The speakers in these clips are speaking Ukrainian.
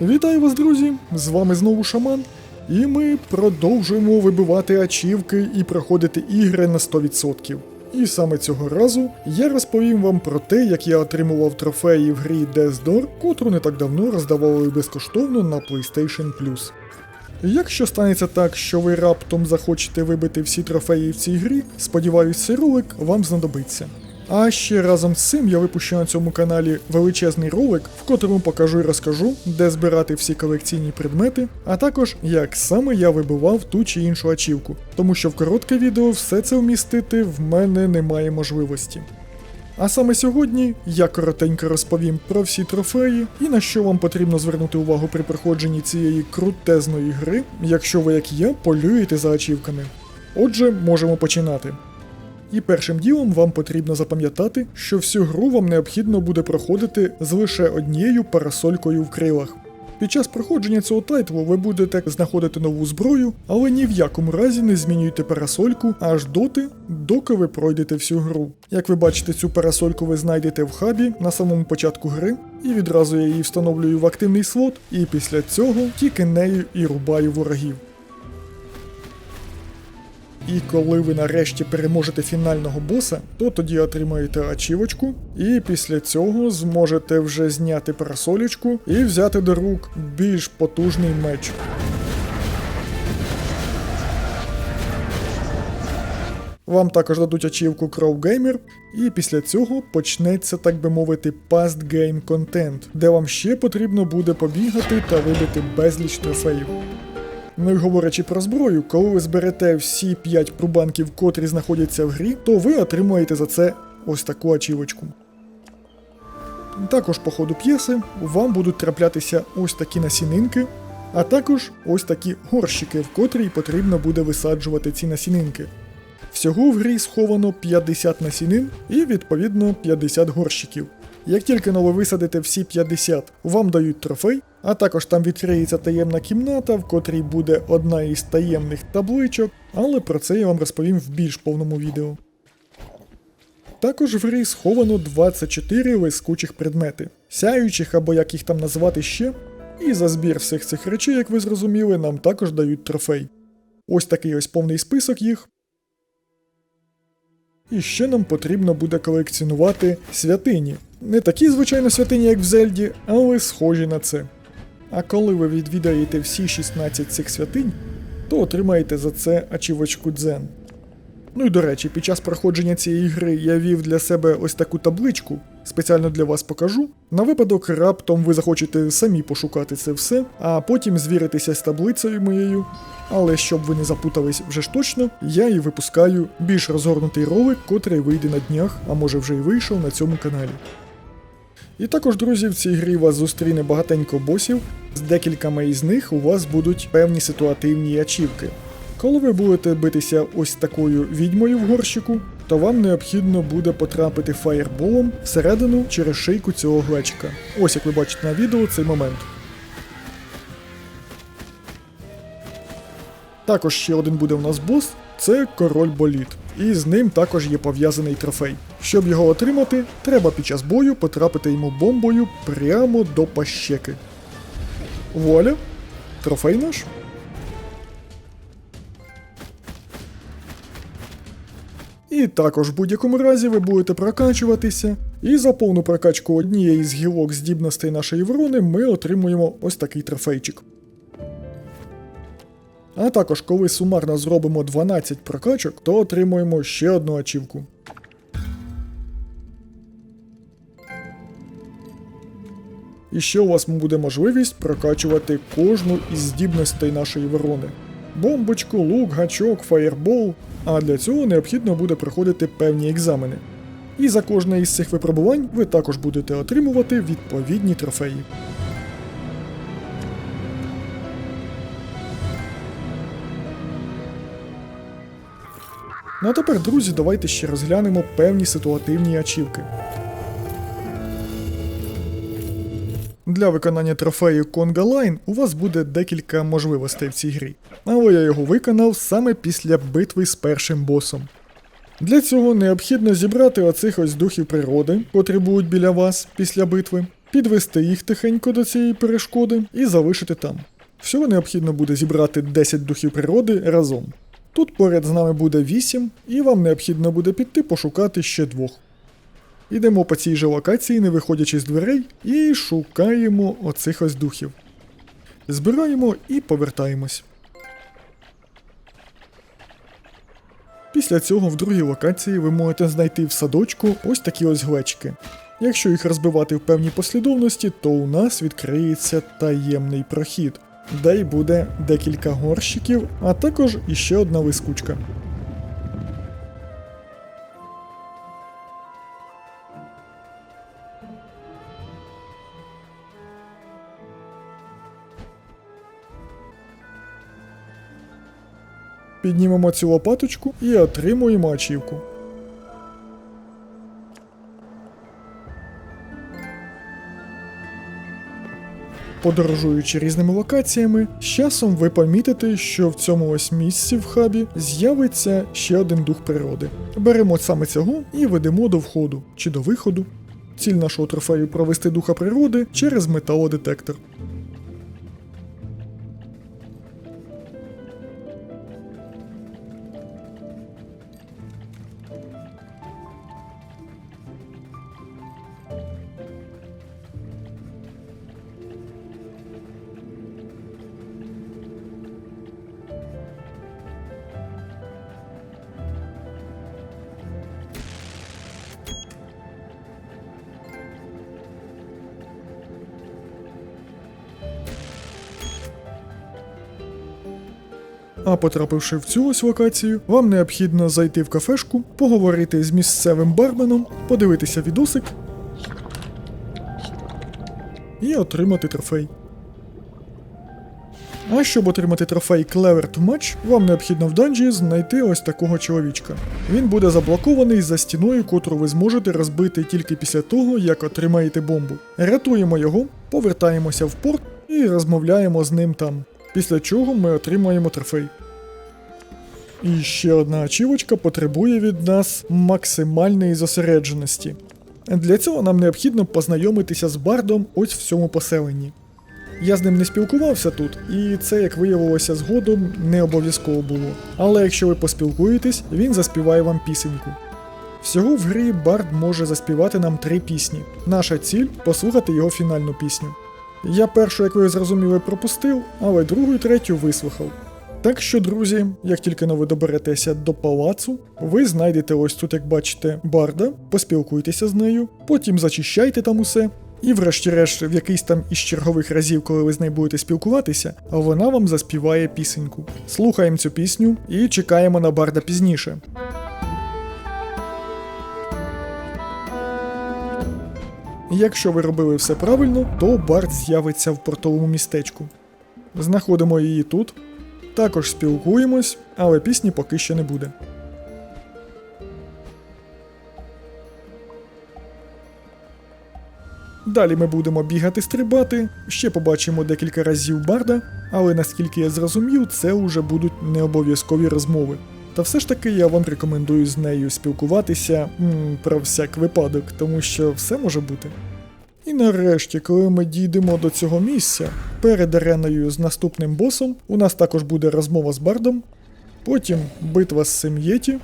Вітаю вас, друзі! З вами знову Шаман, і ми продовжуємо вибивати ачівки і проходити ігри на 100%. І саме цього разу я розповім вам про те, як я отримував трофеї в грі Death Door, котру не так давно роздавали безкоштовно на PlayStation Plus. Якщо станеться так, що ви раптом захочете вибити всі трофеї в цій грі, сподіваюсь, цей ролик вам знадобиться. А ще разом з цим я випущу на цьому каналі величезний ролик, в котрому покажу і розкажу, де збирати всі колекційні предмети, а також як саме я вибивав ту чи іншу ачівку, тому що в коротке відео все це вмістити в мене немає можливості. А саме сьогодні я коротенько розповім про всі трофеї і на що вам потрібно звернути увагу при проходженні цієї крутезної гри, якщо ви, як я, полюєте за ачівками. Отже, можемо починати. І першим ділом вам потрібно запам'ятати, що всю гру вам необхідно буде проходити з лише однією парасолькою в крилах. Під час проходження цього тайтлу ви будете знаходити нову зброю, але ні в якому разі не змінюйте парасольку аж доти, доки ви пройдете всю гру. Як ви бачите, цю парасольку ви знайдете в хабі на самому початку гри, і відразу я її встановлюю в активний слот, і після цього тільки нею і рубаю ворогів. І коли ви нарешті переможете фінального боса, то тоді отримаєте ачівочку, і після цього зможете вже зняти парасолічку і взяти до рук більш потужний меч. Вам також дадуть ачівку Crow Gamer, і після цього почнеться, так би мовити, past game content, де вам ще потрібно буде побігати та вибити безліч трофеїв. Ну і говорячи про зброю, коли ви зберете всі 5 прубанків, котрі знаходяться в грі, то ви отримаєте за це ось таку ачівочку. Також по ходу п'єси вам будуть траплятися ось такі насінинки, а також ось такі горщики, в котрі потрібно буде висаджувати ці насінинки. Всього в грі сховано 50 насінин і відповідно 50 горщиків. Як тільки но ви висадите всі 50, вам дають трофей, а також там відкриється таємна кімната, в котрій буде одна із таємних табличок, але про це я вам розповім в більш повному відео. Також в грі сховано 24 лискучих предмети, сяючих або як їх там назвати ще, і за збір всіх цих речей, як ви зрозуміли, нам також дають трофей. Ось такий ось повний список їх. І ще нам потрібно буде колекціонувати святині. Не такі, звичайно, святині, як в Зельді, але схожі на це. А коли ви відвідаєте всі 16 цих святинь, то отримаєте за це ачівочку дзен. Ну і до речі, під час проходження цієї гри я вів для себе ось таку табличку, спеціально для вас покажу. На випадок раптом ви захочете самі пошукати це все, а потім звіритися з таблицею моєю. Але щоб ви не запутались вже ж точно, я і випускаю більш розгорнутий ролик, котрий вийде на днях, а може вже й вийшов на цьому каналі. І також, друзі, в цій грі вас зустріне багатенько босів, з декількома із них у вас будуть певні ситуативні ачівки. Коли ви будете битися ось такою відьмою в горщику, то вам необхідно буде потрапити фаєрболом всередину через шийку цього глечика. Ось як ви бачите на відео цей момент. Також ще один буде у нас бос це король боліт. І з ним також є пов'язаний трофей. Щоб його отримати, треба під час бою потрапити йому бомбою прямо до пащеки. Вуаля! Трофей наш. І також в будь-якому разі ви будете прокачуватися, і за повну прокачку однієї з гілок здібностей нашої ворони ми отримуємо ось такий трофейчик. А також, коли сумарно зробимо 12 прокачок, то отримуємо ще одну ачівку. І ще у вас буде можливість прокачувати кожну із здібностей нашої ворони. Бомбочку, лук, гачок, фаєрбол. А для цього необхідно буде проходити певні екзамени. І за кожне із цих випробувань ви також будете отримувати відповідні трофеї. Ну а тепер, друзі, давайте ще розглянемо певні ситуативні ачівки. Для виконання трофею Conga Line у вас буде декілька можливостей в цій грі, але я його виконав саме після битви з першим босом. Для цього необхідно зібрати оцих ось духів природи, котрі будуть біля вас після битви, підвести їх тихенько до цієї перешкоди і залишити там. Всього необхідно буде зібрати 10 духів природи разом. Тут поряд з нами буде 8, і вам необхідно буде піти пошукати ще двох. Ідемо по цій же локації, не виходячи з дверей, і шукаємо оцих ось духів. Збираємо і повертаємось. Після цього в другій локації ви можете знайти в садочку ось такі ось глечики. Якщо їх розбивати в певній послідовності, то у нас відкриється таємний прохід, де й буде декілька горщиків, а також іще одна вискучка. Піднімемо цю лопаточку і отримуємо ачівку. Подорожуючи різними локаціями, з часом ви помітите, що в цьому ось місці в хабі з'явиться ще один дух природи. Беремо саме цього і ведемо до входу чи до виходу. Ціль нашого трофею провести духа природи через металодетектор. А потрапивши в цю ось локацію, вам необхідно зайти в кафешку, поговорити з місцевим барменом, подивитися відосик і отримати трофей. А щоб отримати трофей Clever to Match, вам необхідно в данжі знайти ось такого чоловічка. Він буде заблокований за стіною, котру ви зможете розбити тільки після того, як отримаєте бомбу. Рятуємо його, повертаємося в порт і розмовляємо з ним там. Після чого ми отримаємо трофей. І ще одна ачівочка потребує від нас максимальної зосередженості. Для цього нам необхідно познайомитися з бардом ось в цьому поселенні. Я з ним не спілкувався тут, і це, як виявилося згодом, не обов'язково було. Але якщо ви поспілкуєтесь, він заспіває вам пісеньку. Всього в грі Бард може заспівати нам три пісні. Наша ціль послухати його фінальну пісню. Я першу, як ви зрозуміли, пропустив, але другу і третю вислухав. Так що, друзі, як тільки ви доберетеся до палацу, ви знайдете ось тут, як бачите, барда, поспілкуйтеся з нею, потім зачищайте там усе. І, врешті-решт, в якийсь там із чергових разів, коли ви з нею будете спілкуватися, вона вам заспіває пісеньку. Слухаємо цю пісню і чекаємо на барда пізніше. Якщо ви робили все правильно, то Барт з'явиться в портовому містечку. Знаходимо її тут, також спілкуємось, але пісні поки що не буде. Далі ми будемо бігати стрибати, ще побачимо декілька разів барда, але наскільки я зрозумів, це вже будуть не обов'язкові розмови. Та все ж таки я вам рекомендую з нею спілкуватися м, про всяк випадок, тому що все може бути. І нарешті, коли ми дійдемо до цього місця, перед ареною з наступним босом у нас також буде розмова з бардом, потім битва з Сем'єті,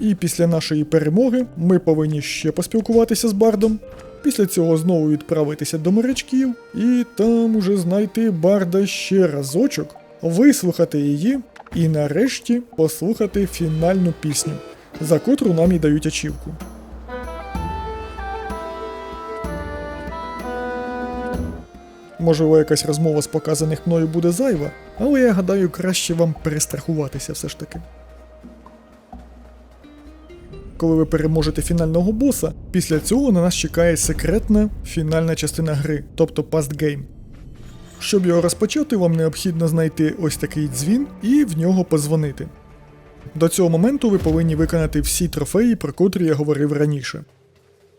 і після нашої перемоги ми повинні ще поспілкуватися з бардом. Після цього знову відправитися до морячків і там уже знайти барда ще разочок, вислухати її і нарешті послухати фінальну пісню, за котру нам і дають ачівку. Можливо, якась розмова з показаних мною буде зайва, але я гадаю, краще вам перестрахуватися все ж таки. Коли ви переможете фінального боса, після цього на нас чекає секретна фінальна частина гри, тобто Game. Щоб його розпочати, вам необхідно знайти ось такий дзвін і в нього позвонити. До цього моменту ви повинні виконати всі трофеї, про котрі я говорив раніше.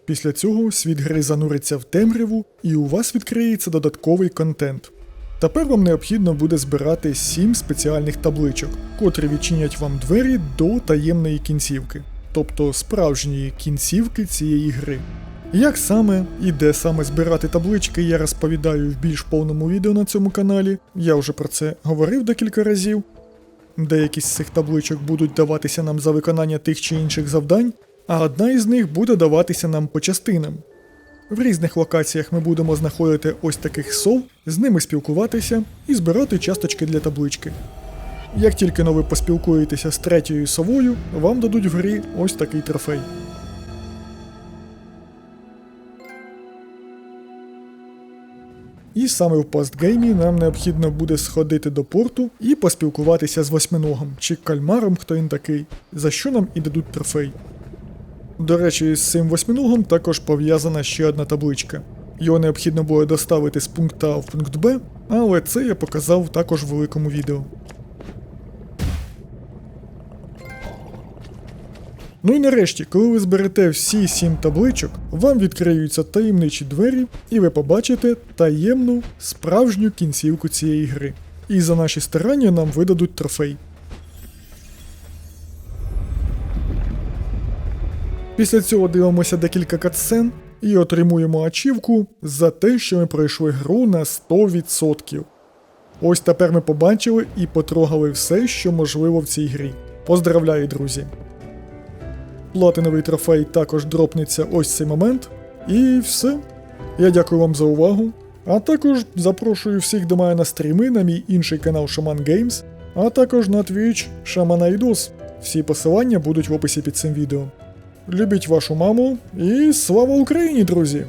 Після цього світ гри зануриться в темряву, і у вас відкриється додатковий контент. Тепер вам необхідно буде збирати 7 спеціальних табличок, котрі відчинять вам двері до таємної кінцівки, тобто справжньої кінцівки цієї гри. Як саме і де саме збирати таблички, я розповідаю в більш повному відео на цьому каналі. Я вже про це говорив декілька разів. Деякі з цих табличок будуть даватися нам за виконання тих чи інших завдань, а одна із них буде даватися нам по частинам. В різних локаціях ми будемо знаходити ось таких сов, з ними спілкуватися і збирати часточки для таблички. Як тільки но ви поспілкуєтеся з третьою совою, вам дадуть в грі ось такий трофей. І саме в постгеймі нам необхідно буде сходити до порту і поспілкуватися з восьминогом чи кальмаром, хто він такий, за що нам і дадуть трофей. До речі, з цим восьминогом також пов'язана ще одна табличка. Його необхідно було доставити з пункту А в пункт Б, але це я показав також в великому відео. Ну і нарешті, коли ви зберете всі сім табличок, вам відкриються таємничі двері, і ви побачите таємну справжню кінцівку цієї гри. І за наші старання нам видадуть трофей. Після цього дивимося декілька катсцен і отримуємо ачівку за те, що ми пройшли гру на 100%. Ось тепер ми побачили і потрогали все, що можливо в цій грі. Поздравляю, друзі! Платиновий трофей також дропнеться ось цей момент. І все. Я дякую вам за увагу. А також запрошую всіх до мене на стріми на мій інший канал Shaman Games, а також на Twitch Shaman Aidos. Всі посилання будуть в описі під цим відео. Любіть вашу маму і слава Україні, друзі!